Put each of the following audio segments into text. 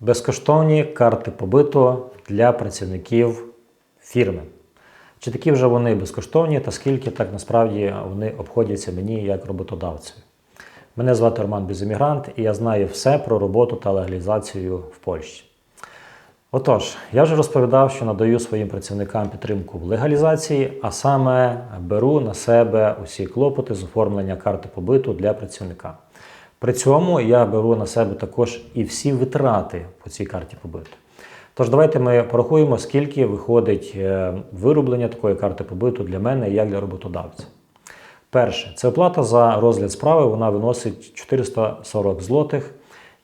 Безкоштовні карти побиту для працівників фірми. Чи такі вже вони безкоштовні, та скільки так насправді вони обходяться мені як роботодавцю? Мене звати Роман Безіммігрант, і я знаю все про роботу та легалізацію в Польщі. Отож, я вже розповідав, що надаю своїм працівникам підтримку в легалізації, а саме беру на себе усі клопоти з оформлення карти побиту для працівника. При цьому я беру на себе також і всі витрати по цій карті побиту. Тож давайте ми порахуємо, скільки виходить е, вироблення такої карти побиту для мене як для роботодавця. Перше, це оплата за розгляд справи, вона виносить 440 злотих,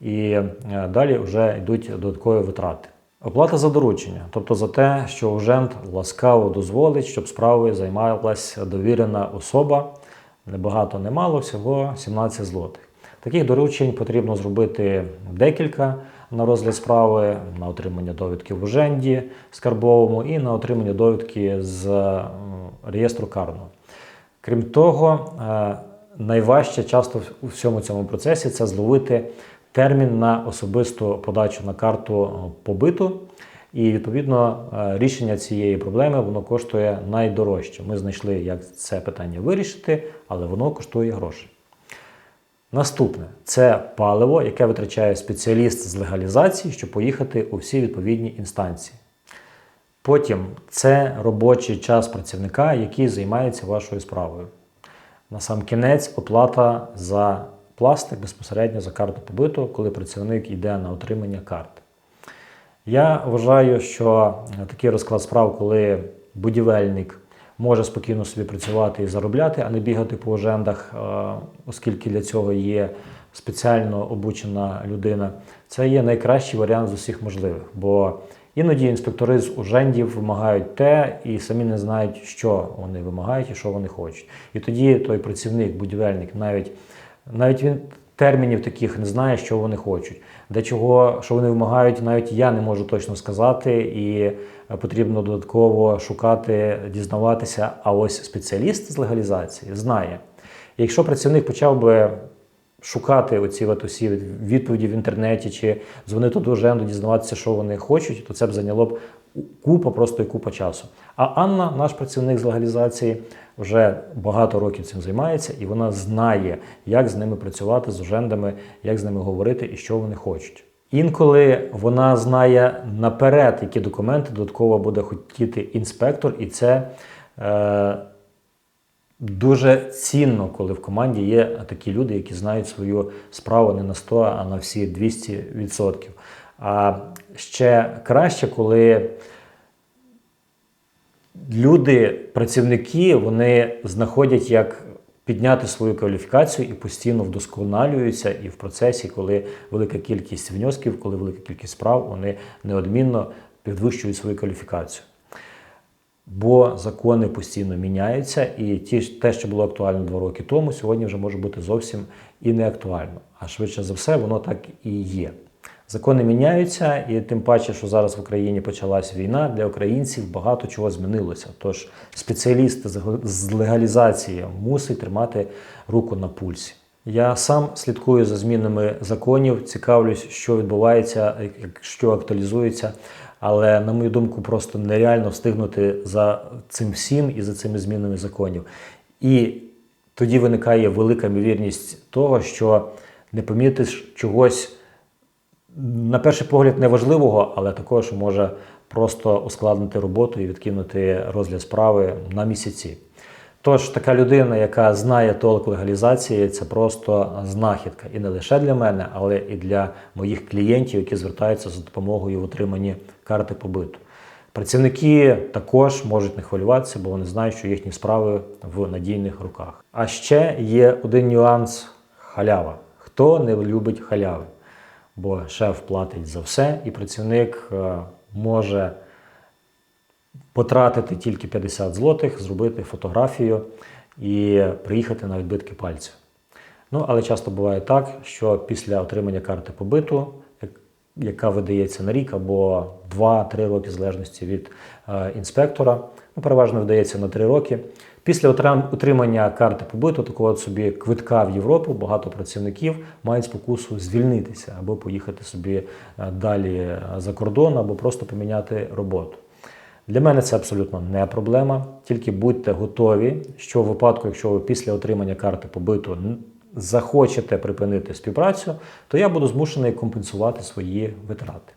і е, далі вже йдуть додаткові витрати. Оплата за доручення, тобто за те, що ужент ласкаво дозволить, щоб справою займалася довірена особа, небагато, немало, всього 17 злотих. Таких доручень потрібно зробити декілька на розгляд справи, на отримання довідки в уженді скарбовому і на отримання довідки з реєстру карного. Крім того, е, найважче часто у всьому цьому процесі це зловити термін на особисту подачу на карту е, побиту. І відповідно е, рішення цієї проблеми воно коштує найдорожче. Ми знайшли, як це питання вирішити, але воно коштує грошей. Наступне це паливо, яке витрачає спеціаліст з легалізації, щоб поїхати у всі відповідні інстанції. Потім це робочий час працівника, який займається вашою справою. На сам кінець оплата за пластик безпосередньо за карту побиту, коли працівник йде на отримання карти. Я вважаю, що такий розклад справ, коли будівельник може спокійно собі працювати і заробляти, а не бігати по ожендах, е, оскільки для цього є спеціально обучена людина, це є найкращий варіант з усіх можливих. Бо іноді інспектори з ужендів вимагають те і самі не знають, що вони вимагають і що вони хочуть. І тоді той працівник, будівельник, навіть навіть він термінів таких не знає, що вони хочуть. Де чого, що вони вимагають, навіть я не можу точно сказати, і е, потрібно додатково шукати, дізнаватися. А ось спеціаліст з легалізації знає. Якщо працівник почав би шукати оці от усі відповіді в інтернеті чи дзвонити до Женду, дізнаватися, що вони хочуть, то це б зайняло б купа, просто і купа часу. А Анна, наш працівник з легалізації, вже багато років цим займається, і вона знає, як з ними працювати, з ожендами, як з ними говорити і що вони хочуть. Інколи вона знає наперед, які документи додатково буде хотіти інспектор, і це е, дуже цінно, коли в команді є такі люди, які знають свою справу не на 100, а на всі 200%. А ще краще, коли люди, працівники, вони знаходять, як підняти свою кваліфікацію і постійно вдосконалюються і в процесі, коли велика кількість внесків, коли велика кількість справ, вони неодмінно підвищують свою кваліфікацію. Бо закони постійно міняються, і ті, те, що було актуально два роки тому, сьогодні вже може бути зовсім і не актуально. А швидше за все, воно так і є. Закони міняються, і тим паче, що зараз в Україні почалась війна, для українців багато чого змінилося. Тож спеціаліст з легалізації мусить тримати руку на пульсі. Я сам слідкую за змінами законів, цікавлюсь, що відбувається, що актуалізується. Але, на мою думку, просто нереально встигнути за цим всім і за цими змінами законів. І тоді виникає велика ймовірність того, що не помітиш чогось, на перший погляд, неважливого, але також може просто ускладнити роботу і відкинути розгляд справи на місяці. Тож така людина, яка знає толк легалізації, це просто знахідка. І не лише для мене, але і для моїх клієнтів, які звертаються за допомогою в отриманні карти побиту. Працівники також можуть не хвилюватися, бо вони знають, що їхні справи в надійних руках. А ще є один нюанс халява. Хто не любить халяви? Бо шеф платить за все, і працівник е, може потратити тільки 50 злотих, зробити фотографію і приїхати на відбитки пальців. Ну, але часто буває так, що після отримання карти побиту яка видається на рік або 2-3 роки, в залежності від е, інспектора. Ну, переважно видається на 3 роки. Після отримання карти побиту, такого собі квитка в Європу, багато працівників мають спокусу звільнитися або поїхати собі е, далі е, за кордон, або просто поміняти роботу. Для мене це абсолютно не проблема. Тільки будьте готові, що в випадку, якщо ви після отримання карти побиту захочете припинити співпрацю, то я буду змушений компенсувати свої витрати.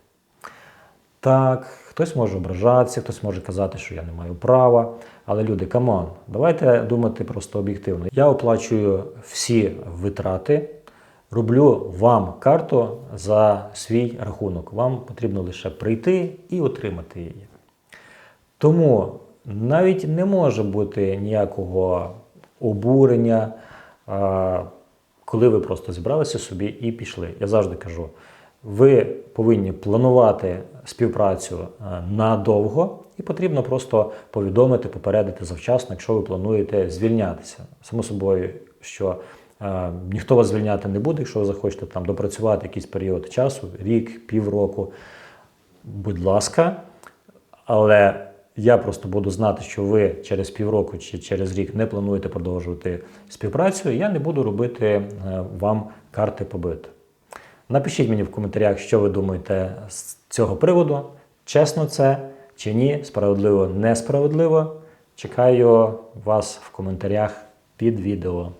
Так, хтось може ображатися, хтось може казати, що я не маю права. Але люди, камон, давайте думати просто об'єктивно. Я оплачую всі витрати, роблю вам карту за свій рахунок. Вам потрібно лише прийти і отримати її. Тому навіть не може бути ніякого обурення, коли ви просто зібралися собі і пішли. Я завжди кажу: ви повинні планувати співпрацю е, надовго, і потрібно просто повідомити, попередити завчасно, якщо ви плануєте звільнятися. Само собою, що е, ніхто вас звільняти не буде, якщо ви захочете там допрацювати якийсь період часу, рік, півроку. Будь ласка, але я просто буду знати, що ви через півроку чи через рік не плануєте продовжувати співпрацю, я не буду робити е, вам карти побиту. Напишіть мені в коментарях, що ви думаєте з цього приводу. Чесно це чи ні, справедливо, несправедливо. Чекаю вас в коментарях під відео.